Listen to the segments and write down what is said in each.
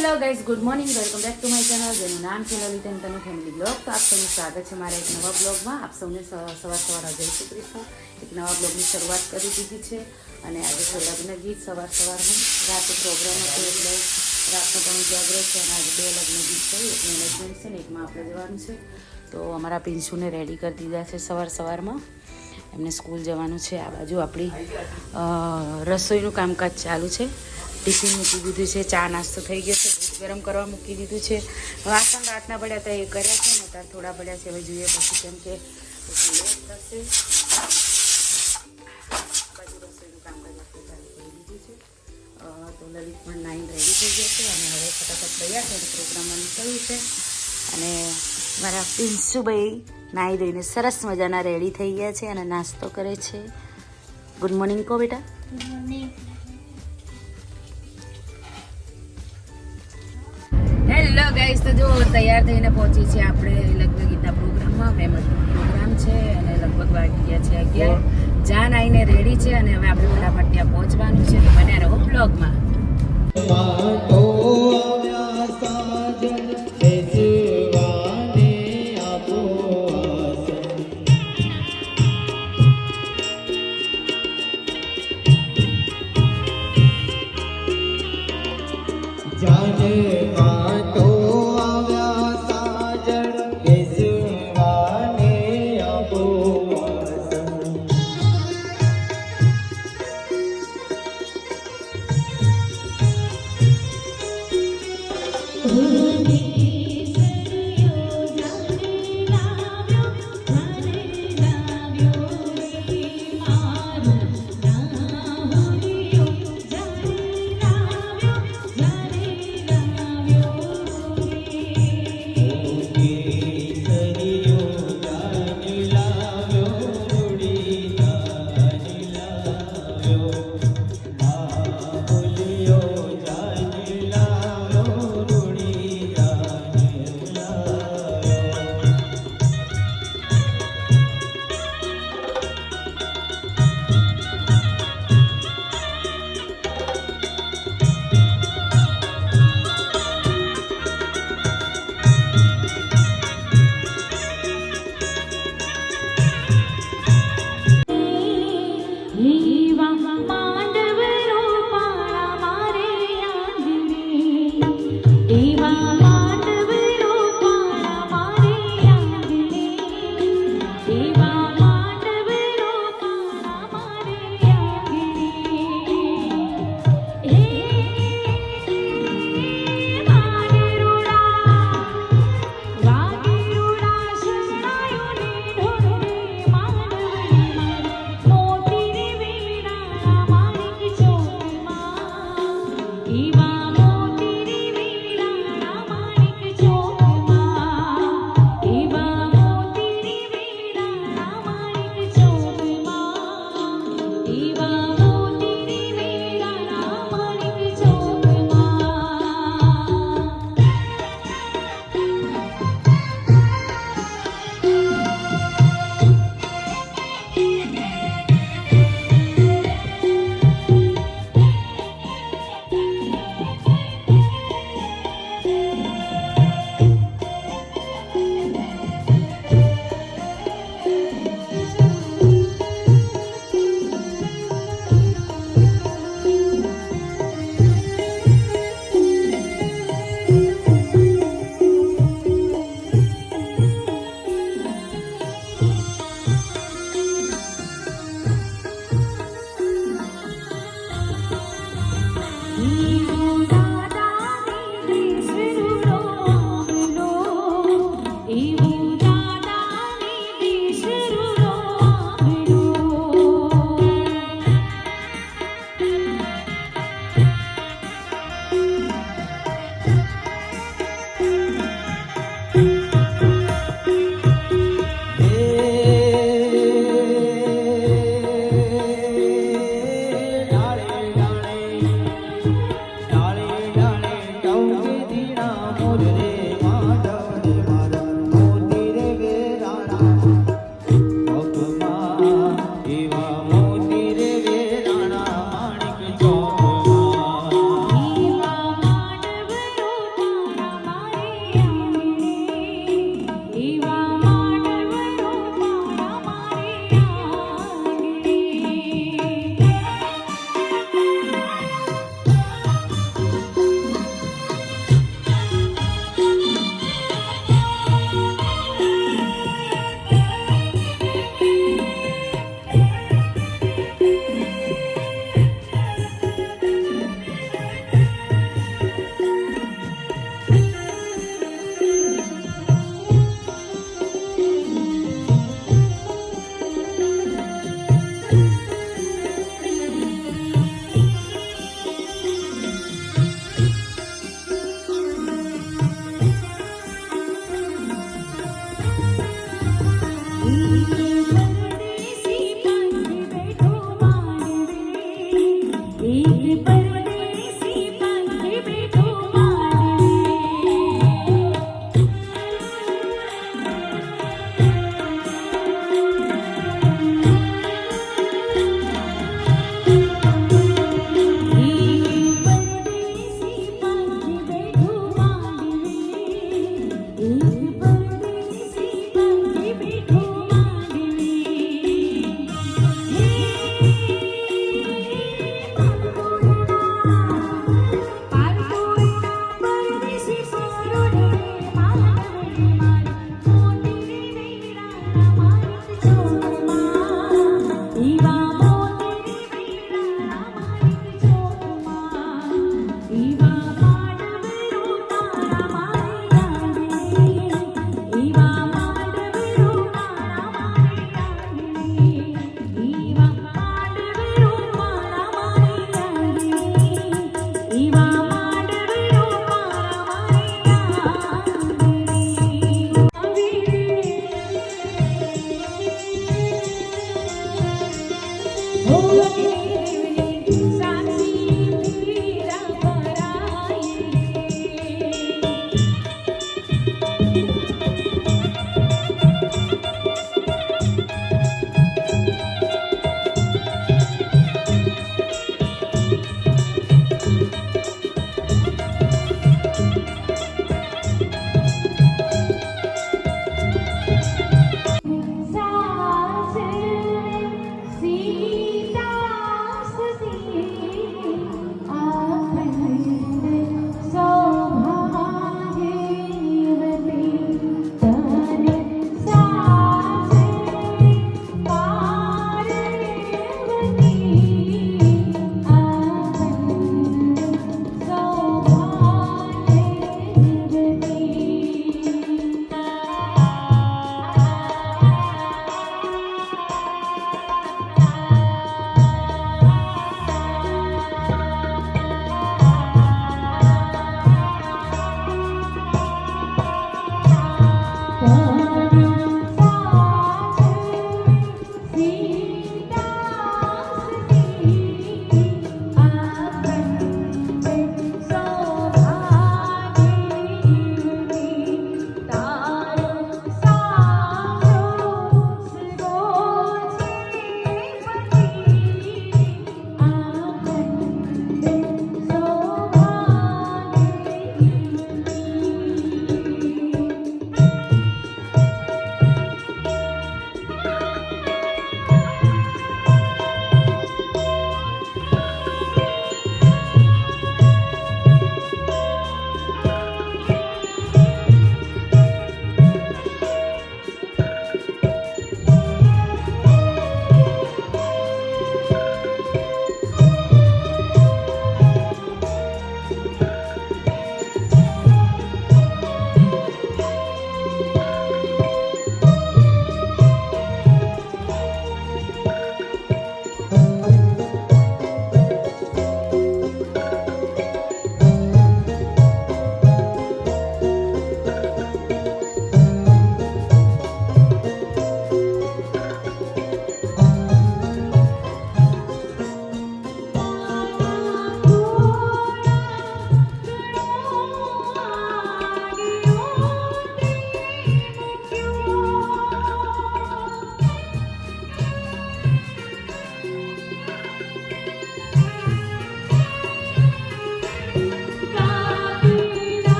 Hello guys good morning welcome back to my channel જેનું નામ છે લલિતા તનુ ફેમિલી બ્લોગ તો આપ સૌનું સ્વાગત છે મારા એક નવા બ્લોગમાં આપ સૌને સવાર સવાર જય શ્રી કૃષ્ણ એક નવા બ્લોગની શરૂઆત કરી દીધી છે અને આજે છે લગ્ન ગીત સવાર સવારમાં રાતે પ્રોગ્રામ હતો એટલે રાતનો પણ ઉજાગરો છે અને આજે બે લગ્ન ગીત છે. એક મેનેજમેન્ટ છે ને એકમાં આપણે જવાનું છે. તો અમારા પિન્સુને રેડી કરી દીધા છે સવાર સવારમાં. એમને સ્કૂલ જવાનું છે. આ બાજુ આપણી રસોઈનું કામકાજ ચાલુ છે. ટિફિન મૂકી દીધું છે. ચા નાસ્તો થઈ ગયો છે. ગરમ કરવા મૂકી દીધું છે. વાસણ રાતના પડ્યા હતા એ કર્યા છે ને તાર થોડા પડ્યા છે હવે જોઈએ પછી કેમ કે થશે બાજુ રસોઈનું કામકાજ આપણે દીધું છે તો લલિત પણ નાઈન રેડી થઈ ગયા છે અને હવે ફટાફટ તૈયાર થઈને પ્રોગ્રામ થયું છે અને મારા પિન્સુભાઈ નાહી ધોઈને સરસ મજાના રેડી થઈ ગયા છે અને નાસ્તો કરે છે. ગુડ મોર્નિંગ કહો બેટા. હેલો ગાઈસ તો જો તૈયાર થઈને પહોંચી છે આપણે લગ્ન ગીતના પ્રોગ્રામમાં. ફેમસ પ્રોગ્રામ છે અને લગભગ વાગી છે અગિયાર. જાન આવીને રેડી છે અને હવે આપણે ફટાફટ ત્યાં પહોંચવાનું છે. તો બન્યા રહો બ્લોગમાં Để. Mm-hmm.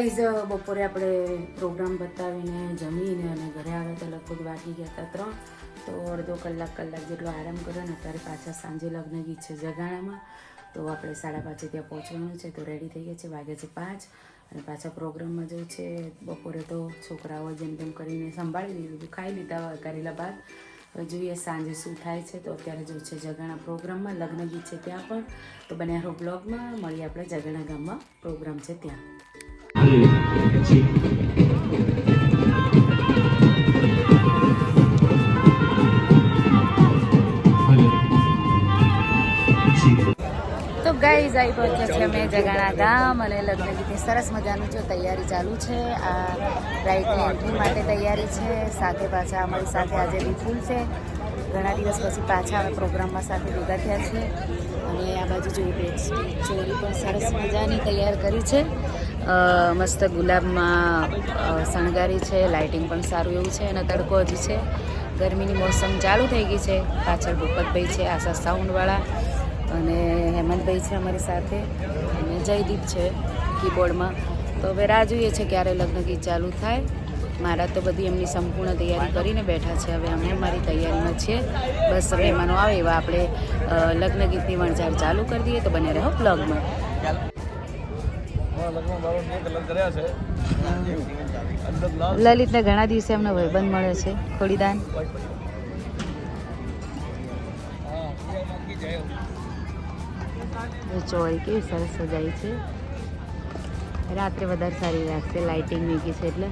ગાઈઝ બપોરે આપણે પ્રોગ્રામ બતાવીને જમીને અને ઘરે આવે તો લગભગ વાગી ગયા હતા ત્રણ. તો અડધો કલાક કલાક જેટલો આરામ કર્યો ને અત્યારે પાછા સાંજે લગ્ન ગીત છે જગાણામાં. તો આપણે સાડા પાંચે ત્યાં પહોંચવાનું છે તો રેડી થઈ ગયા છે વાગે છે પાંચ. અને પાછા પ્રોગ્રામમાં જવું છે, બપોરે તો છોકરાઓ જેમ તેમ કરીને સંભાળી લીધું ખાઈ લીધા કરેલા બાદ જોઈએ સાંજે શું થાય છે, તો અત્યારે જો છે જગાણા પ્રોગ્રામમાં લગ્ન ગીત છે ત્યાં પણ. તો બન્યા રહો બ્લોગમાં મળીએ આપણે જગાણા ગામમાં પ્રોગ્રામ છે ત્યાં. તો ગાઈઝ આવી પહોંચ્યા છે અમે જગાણા ગામ અને લગ્ન ગીતની સરસ મજાનું જો તૈયારી ચાલુ છે. આ બ્રાઇડની એન્ટ્રી માટે તૈયારી છે. સાથે પાછા અમારી સાથે આજે વિપુલ છે. ઘણા દિવસ પછી પાછા અમે પ્રોગ્રામમાં સાથે ભેગા થયા છે અને આ બાજુ જોઈએ ચોરી પણ સરસ મજાની તૈયાર કરી છે. મસ્ત ગુલાબમાં શણગારી છે, લાઇટિંગ પણ સારું એવું છે અને તડકો હજી છે. ગરમીની મોસમ ચાલુ થઈ ગઈ છે. પાછળ ભૂપતભાઈ છે, આશા સાઉન્ડવાળા અને હેમંતભાઈ છે અમારી સાથે. અને જયદીપ છે કીબોર્ડમાં. તો હવે રાહ જોઈએ છે ક્યારે લગ્ન ગીત ચાલુ થાય. મારા તો બધી એમની સંપૂર્ણ તૈયારી કરીને બેઠા છે. હવે અમે અમારી તૈયારીમાં છીએ. બસ મહેમાનો આવે એવા આપણે લગ્ન ગીતની વણઝાર ચાલુ કરી દઈએ તો બને રહો બ્લોગમાં લલિતને ઘણા દિવસે એમનો ભાઈબંધ મળ્યો છે ખોડીદાન. એ ચોરી કેવી સરસ સજાઈ છે. રાત્રે વધારે સારી લાગશે લાઇટિંગ મૂકી છે એટલે.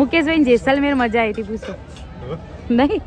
મુકેશભાઈ જેસલમેર મજા આવી હતી પૂછો. નહીં